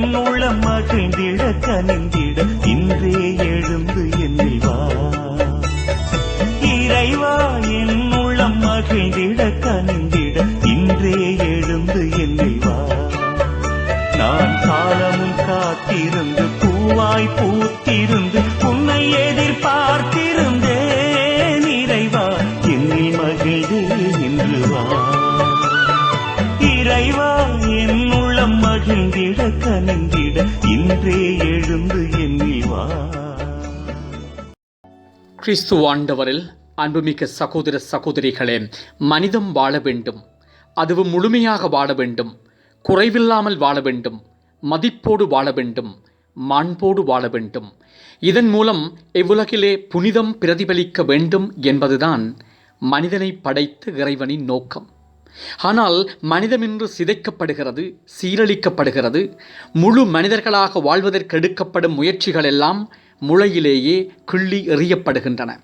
என் உள்ளம் மகிழ்ந்திட கனிந்திட இன்றே எழுந்து என்னில் வா. இறைவா என் உள்ளம் மகிழ்ந்திட கனிந்திட இன்றே எழுந்து என்னில் வா. நான் காலமும் காத்திருந்து பூவாய் பூத்தி என்றே எழுந்து எண்ணிவா கிறிஸ்து ஆண்டவரில் அன்புமிக்க சகோதர சகோதரிகளே மனிதம் வாழ வேண்டும் அதுவும் முழுமையாக வாழ வேண்டும் குறைவில்லாமல் வாழ வேண்டும் மதிப்போடு வாழ வேண்டும் மாண்போடு வாழ வேண்டும். இதன் மூலம் இவ்வுலகிலே புனிதம் பிரதிபலிக்க வேண்டும் என்பதுதான் மனிதனை படைத்த இறைவனின் நோக்கம். ஆனால் மனிதமின்று சிதைக்கப்படுகிறது சீரழிக்கப்படுகிறது. முழு மனிதர்களாக வாழ்வதற்கு எடுக்கப்படும் முயற்சிகள் எல்லாம் முளையிலேயே கிள்ளி எறியப்படுகின்றன.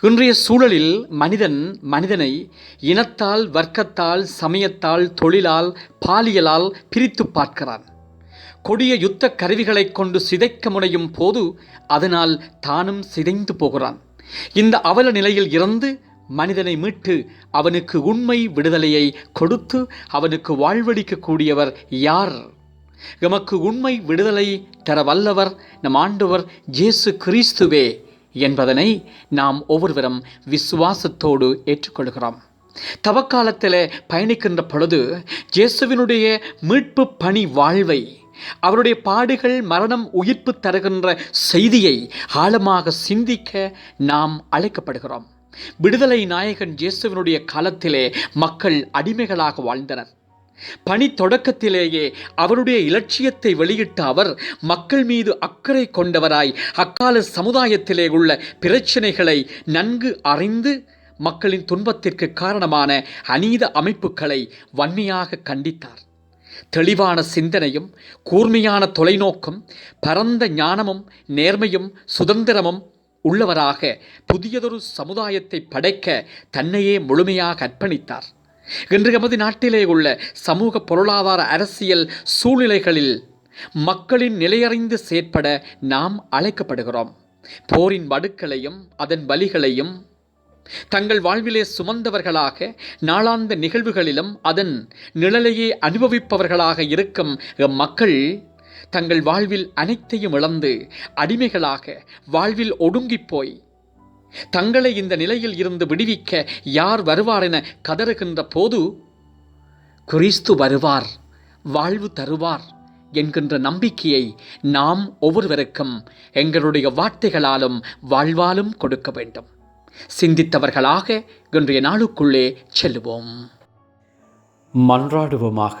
இன்றைய சூழலில் மனிதன் மனிதனை இனத்தால் வர்க்கத்தால் சமயத்தால் தொழிலால் பாலியலால் பிரித்து பார்க்கிறான். கொடிய யுத்த கருவிகளைக் கொண்டு சிதைக்க முனையும் போது அதனால் தானும் சிதைந்து போகிறான். இந்த அவல நிலையில் இருந்து மனிதனை மீட்டு அவனுக்கு உண்மை விடுதலையை கொடுத்து அவனுக்கு வாழ்வளிக்கக்கூடியவர் யார்? எமக்கு உண்மை விடுதலை தர வல்லவர் நம் ஆண்டவர் ஜேசு கிறிஸ்துவே என்பதனை நாம் ஒவ்வொருவரும் விசுவாசத்தோடு ஏற்றுக்கொள்கிறோம். தவக்காலத்தில் பயணிக்கின்ற பொழுது ஜேசுவினுடைய மீட்பு பணி வாழ்வை அவருடைய பாடுகள் மரணம் உயிர்ப்பு தருகின்ற செய்தியை ஆழமாக சிந்திக்க நாம் அழைக்கப்படுகிறோம். விடுதலை நாயகன் இயேசுவினுடைய காலத்திலே மக்கள் அடிமைகளாக வாழ்ந்தனர். பணி தொடக்கத்திலேயே அவருடைய இலட்சியத்தை வெளியிட்ட அவர் மக்கள் மீது அக்கறை கொண்டவராய் அக்கால சமுதாயத்திலே உள்ள பிரச்சனைகளை நன்கு அறிந்து மக்களின் துன்பத்திற்கு காரணமான அநீத அமைப்புகளை வன்மையாக கண்டித்தார். தெளிவான சிந்தனையும் கூர்மையான தொலைநோக்கும் பரந்த ஞானமும் நேர்மையும் சுதந்திரமும் உள்ளவராக புதியதொரு சமுதாயத்தை படைக்க தன்னையே முழுமையாக அர்ப்பணித்தார். இன்று எமது நாட்டிலே உள்ள சமூக பொருளாதார அரசியல் சூழ்நிலைகளில் மக்களின் நிலையறிந்து செயற்பட நாம் அழைக்கப்படுகிறோம். போரின் வடுக்களையும் அதன் வலிகளையும் தங்கள் வாழ்விலே சுமந்தவர்களாக நாளாந்த நிகழ்வுகளிலும் அதன் நிழலையே அனுபவிப்பவர்களாக இருக்கும் மக்கள் தங்கள் வாழ்வில் அனைத்தையும் இழந்து அடிமைகளாக வாழ்வில் ஒடுங்கிப் போய் தங்களை இந்த நிலையில் இருந்து விடுவிக்க யார் வருவார் என கதறுகின்ற போது கிறிஸ்து வருவார் வாழ்வு தருவார் என்கின்ற நம்பிக்கையை நாம் ஒவ்வொருவருக்கும் எங்களுடைய வார்த்தைகளாலும் வாழ்வாலும் கொடுக்க வேண்டும். சிந்தித்தவர்களாக இன்றைய நாளுக்குள்ளே செல்லுவோம். மன்றாடுவோமாக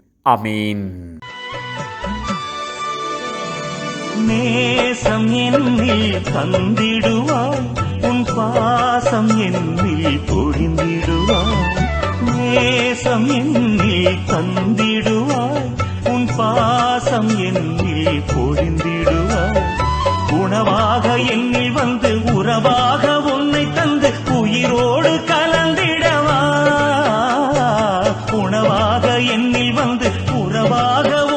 அமீன் நேசம் என்னில் தந்திடுவாய் உன் பாசம் என்னில் பொழிந்திடுவாய் நேசம் என்னில் தந்திடுவாய் உன் பாசம் என்னில் பொழிந்திடுவாய். உணவாக என்னில் வந்து உறவாகவும் உறவாக